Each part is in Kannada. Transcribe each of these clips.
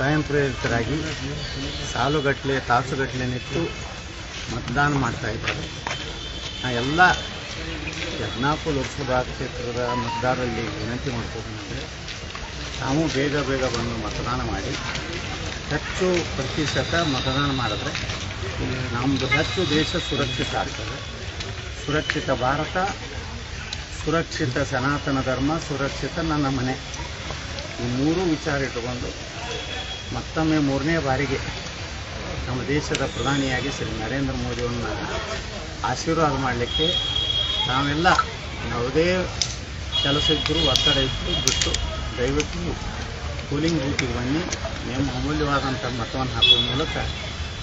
ಸ್ವಯಂ ಪ್ರೇರಿತರಾಗಿ ಸಾಲುಗಟ್ಟಲೆ, ತಾಸುಗಟ್ಟಲೆ ನಿಂತು ಮತದಾನ ಮಾಡ್ತಾ ಇದ್ದಾರೆ. ನಾ ಎಲ್ಲ ಯಜ್ಞಾಪುರ ಲೋಕಸಭಾ ಕ್ಷೇತ್ರದ ಮತದಾರರಲ್ಲಿ ವಿನಂತಿ ಮಾಡ್ಕೋಬೇಕಂದರೆ ತಾವು ಬೇಗ ಬೇಗ ಬಂದು ಮತದಾನ ಮಾಡಿ, ಹೆಚ್ಚು ಪ್ರತಿಶತ ಮತದಾನ ಮಾಡಿದ್ರೆ ನಮ್ಮದು ಹೆಚ್ಚು ದೇಶ ಸುರಕ್ಷಿತ ಆಗ್ತದೆ. ಸುರಕ್ಷಿತ ಭಾರತ, ಸುರಕ್ಷಿತ ಸನಾತನ ಧರ್ಮ, ಸುರಕ್ಷಿತ ನನ್ನ ಮನೆ. ಈ ಮೂರು ವಿಚಾರ ಇಟ್ಟುಕೊಂಡು ಮತ್ತೊಮ್ಮೆ ಮೂರನೇ ಬಾರಿಗೆ ನಮ್ಮ ದೇಶದ ಪ್ರಧಾನಿಯಾಗಿ ಶ್ರೀ ನರೇಂದ್ರ ಮೋದಿಯವ್ರನ್ನ ಆಶೀರ್ವಾದ ಮಾಡಲಿಕ್ಕೆ ನಾವೆಲ್ಲ ಯಾವುದೇ ಕೆಲಸ ಇದ್ದರೂ, ಒತ್ತಡ ಇದ್ದರೂ ಬಿಟ್ಟು ದಯವಿಟ್ಟು ಕೂಲಿಂಗ್ ಬೂತಿಗೆ ಬನ್ನಿ. ನಿಮ್ಮ ಅಮೂಲ್ಯವಾದಂಥ ಮತವನ್ನು ಹಾಕುವ ಮೂಲಕ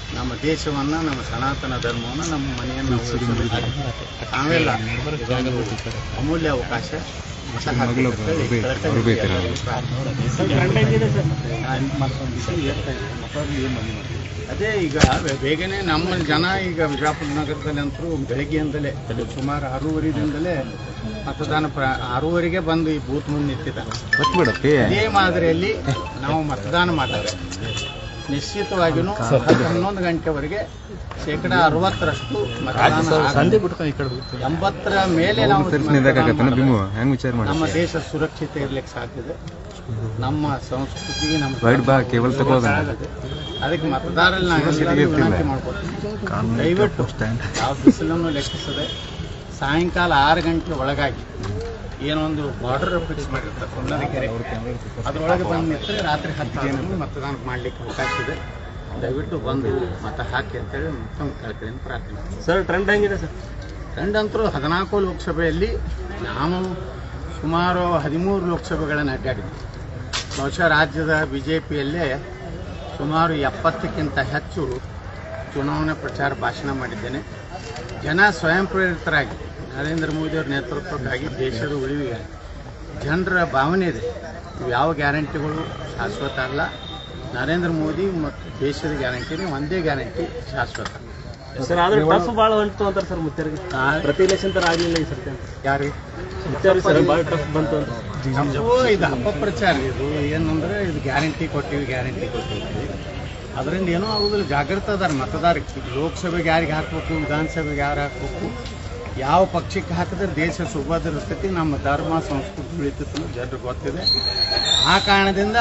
ನಮ್ಮ ದೇಶವನ್ನು ನಮ್ಮ ಸನಾತನ ಧರ್ಮವನ್ನು ನಮ್ಮ ಮನೆಯನ್ನು ಆಮೇಲೆ ಅಮೂಲ್ಯ ಅವಕಾಶ. ಅದೇ ಈಗ ಬೇಗನೆ ನಮ್ಮ ಜನ ಈಗ ವಿಜಾಪುರ ನಗರದಲ್ಲಿ ಅಂತರೂ ಬೆಳಗ್ಗೆಯಿಂದಲೇ ಸುಮಾರು ಆರೂವರೆದಿಂದಲೇ ಮತದಾನ ಪ್ರ ಆರೂವರೆಗೆ ಬಂದು ಈ ಬೂತ್ ಮುಂದೆ ನಿಂತಿದ್ದಾರೆ ಅದೇ ಮಾದರಿಯಲ್ಲಿ ನಾವು ಮತದಾನ ಮಾಡಿದ್ರೆ ನಿಶ್ಚಿತವಾಗಿಯೂ ಹನ್ನೊಂದು ಗಂಟೆವರೆಗೆ ಶೇಕಡ ಅರವತ್ತರಷ್ಟು. ಎಂಬತ್ತರ ಮೇಲೆ ನಾವು ನಮ್ಮ ದೇಶ ಸುರಕ್ಷಿತ ಇರ್ಲಿಕ್ಕೆ ಇದೆ ನಮ್ಮ ಸಂಸ್ಕೃತಿ ನಮ್ಮ. ಅದಕ್ಕೆ ಮತದಾರರಲ್ಲಿ ನಾವು ದಯವಿಟ್ಟು ಯಾವ ಬಿಸಿಲನ್ನು ಲೆಕ್ಕಿಸದೆ ಸಾಯಂಕಾಲ ಆರು ಗಂಟೆ ಒಳಗಾಗಿ ಏನೊಂದು ಬಾರ್ಡರ್ ಫಿಕ್ಸ್ ಮಾಡಿರ್ತಾರೆ ಕೆರೆ ಅದರೊಳಗೆ ಬಂದು ನಿಂತರೆ ರಾತ್ರಿ ಹತ್ತು ಮತದಾನ ಮಾಡಲಿಕ್ಕೆ ಅವಕಾಶ ಇದೆ. ದಯವಿಟ್ಟು ಬಂದು ಮತ ಹಾಕಿ ಅಂತೇಳಿ ಮತ್ತೊಂದು ಅಂತ ಪ್ರಾರ್ಥನೆ ಸರ್ ಟ್ರೆಂಡ್ ಹೆಂಗಿದೆ ಸರ್? ಗಂಡಂತರೂ ಹದಿನಾಲ್ಕು ಲೋಕಸಭೆಯಲ್ಲಿ ನಾವು ಸುಮಾರು ಹದಿಮೂರು ಲೋಕಸಭೆಗಳನ್ನು ಅಡ್ಡಾಡಿದ್ವಿ ಬಹುಶಃ ರಾಜ್ಯದ ಬಿ ಜೆ ಪಿಯಲ್ಲೇ ಸುಮಾರು ಎಪ್ಪತ್ತಕ್ಕಿಂತ ಹೆಚ್ಚು ಚುನಾವಣಾ ಪ್ರಚಾರ ಭಾಷಣ ಮಾಡಿದ್ದೇನೆ. ಜನ ಸ್ವಯಂ ಪ್ರೇರಿತರಾಗಿ ನರೇಂದ್ರ ಮೋದಿಯವ್ರ ನೇತೃತ್ವಕ್ಕಾಗಿ ದೇಶದ ಉಳಿವಿಗೆ ಜನರ ಭಾವನೆ ಇದೆ. ಯಾವ ಗ್ಯಾರಂಟಿಗಳು? ಶಾಶ್ವತ ಅಲ್ಲ. ನರೇಂದ್ರ ಮೋದಿ ಮತ್ತು ದೇಶದ ಗ್ಯಾರಂಟಿನೇ ಒಂದೇ ಗ್ಯಾರಂಟಿ ಶಾಶ್ವತ. ಸರ್ ಆದ್ರೆ ಟಫ್ ಭಾಳ ಬಂತು ಅಂತಾರೆ ಸರ್ ಮುತ್ತರಿಗೆ. ಪ್ರತಿ ತರ ಆಗಲಿಲ್ಲ ಈ ಸರ್ತಿ ಯಾರಿಗೆ ಮುತ್ತೇರಿ ಸರ್ ಭಾಳ ಟಫ್ ಬಂತು ಅಂತ. ಇದು ಅಪಪ್ರಚಾರ ಇದು. ಏನಂದ್ರೆ ಇದು ಗ್ಯಾರಂಟಿ ಕೊಟ್ಟಿವಿ ಗ್ಯಾರಂಟಿ ಕೊಟ್ಟಿವಿ. ಅದರಿಂದ ಏನೋ ಆಗೋದಿಲ್ಲ. ಜಾಗೃತ ಅದಾರ ಮತದಾರಕ್ಕೆ. ಲೋಕಸಭೆಗೆ ಯಾರಿಗೆ ಹಾಕ್ಬೇಕು ವಿಧಾನಸಭೆಗೆ ಯಾರು ಹಾಕ್ಬೇಕು? ಯಾವ ಪಕ್ಷಕ್ಕೆ ಹಾಕಿದ್ರೆ ದೇಶ ಸುಭದ್ರ ಇರ್ತೈತಿ ನಮ್ಮ ಧರ್ಮ ಸಂಸ್ಕೃತಿ ಉಳಿತೈತಿ ಜನರಿಗೆ ಗೊತ್ತಿದೆ. ಆ ಕಾರಣದಿಂದ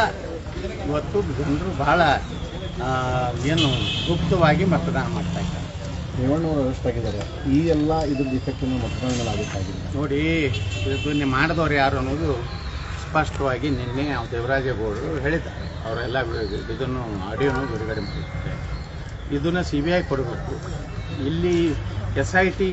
ಇವತ್ತು ಜನರು ಬಹಳ ಏನು ಗುಪ್ತವಾಗಿ ಮತದಾನ ಮಾಡ್ತಾ ಇದ್ದಾರೆ. ಏಳ್ನೂರು ಆಗಿದ್ದಾರೆ. ಈ ಎಲ್ಲ ಇದ್ರ ಡಿಫೆಕ್ಟ್ ಮತದಾನಗಳಾಗಬೇಕಾಗಿದೆ ನೋಡಿ ಇದನ್ನ ಮಾಡಿದವ್ರು ಯಾರು ಅನ್ನೋದು ಸ್ಪಷ್ಟವಾಗಿ ನಿನ್ನೆ ಅವ್ರು ದೇವರಾಜೇಗೌಡರು ಹೇಳಿದ್ದಾರೆ. ಅವರೆಲ್ಲ ಇದನ್ನು ಆಡಿಯೋನು ಬಿಡುಗಡೆ ಮಾಡಿದ್ದಾರೆ. ಇದನ್ನು ಸಿ ಬಿ ಐ ಕೊಡಬೇಕು. ಇಲ್ಲಿ ಎಸ್ ಐ ಟಿ